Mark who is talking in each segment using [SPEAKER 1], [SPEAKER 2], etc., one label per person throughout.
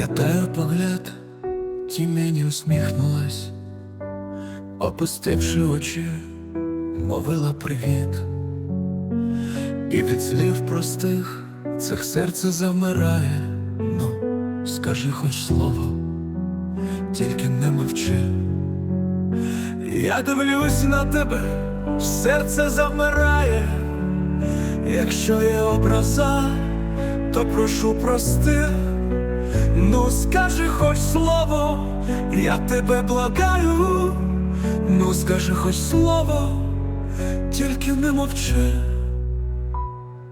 [SPEAKER 1] Пам'ятаю погляд, тімені усміхнулась, опустивши очі, мовила привіт. І від слів простих цих серце замирає. Ну, скажи хоч слово, тільки не мовчи. Я дивлюсь на тебе, серце замирає. Якщо є образа, то прошу прости. Ну, скажи хоч слово, я тебе благаю. Ну, скажи хоч слово, тільки не мовчи.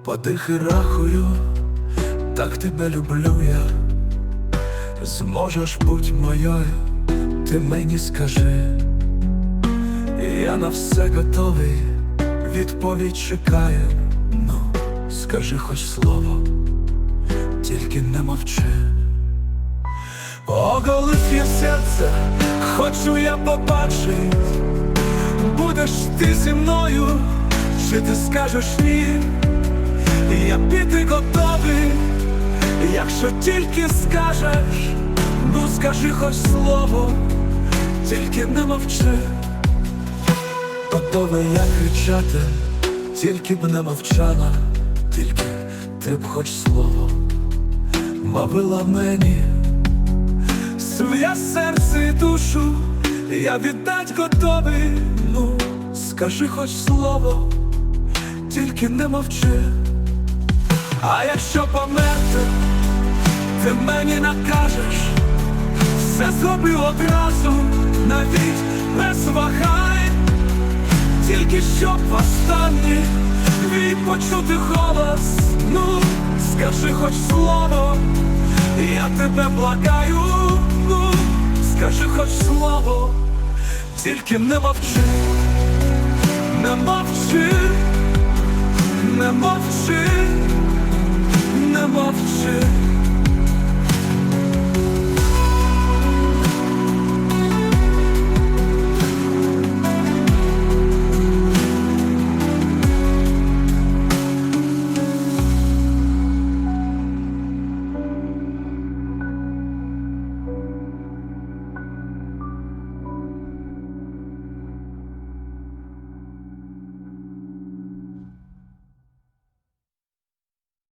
[SPEAKER 1] Подихи рахую, так тебе люблю я. Зможеш бути моєю, ти мені скажи. Я на все готовий, відповідь чекаю. Ну, скажи хоч слово, тільки не мовчи. Оголив я серце, хочу я побачить, будеш ти зі мною, чи ти скажеш ні, я піти готовий, якщо тільки скажеш, ну скажи хоч слово, тільки не мовчи. Готовий я кричати, тільки б не мовчала, тільки ти б хоч слово мовила мені, я віддать готовий, ну скажи хоч слово, тільки не мовчи. А якщо померти, ти мені накажеш, все зроби одразу, навіть без вагань. Тільки щоб востаннє твій почути голос, ну скажи хоч слово, я тебе благаю, скажи хоч слово, тільки не мовчи, не мовчи, не мовчи, не мовчи.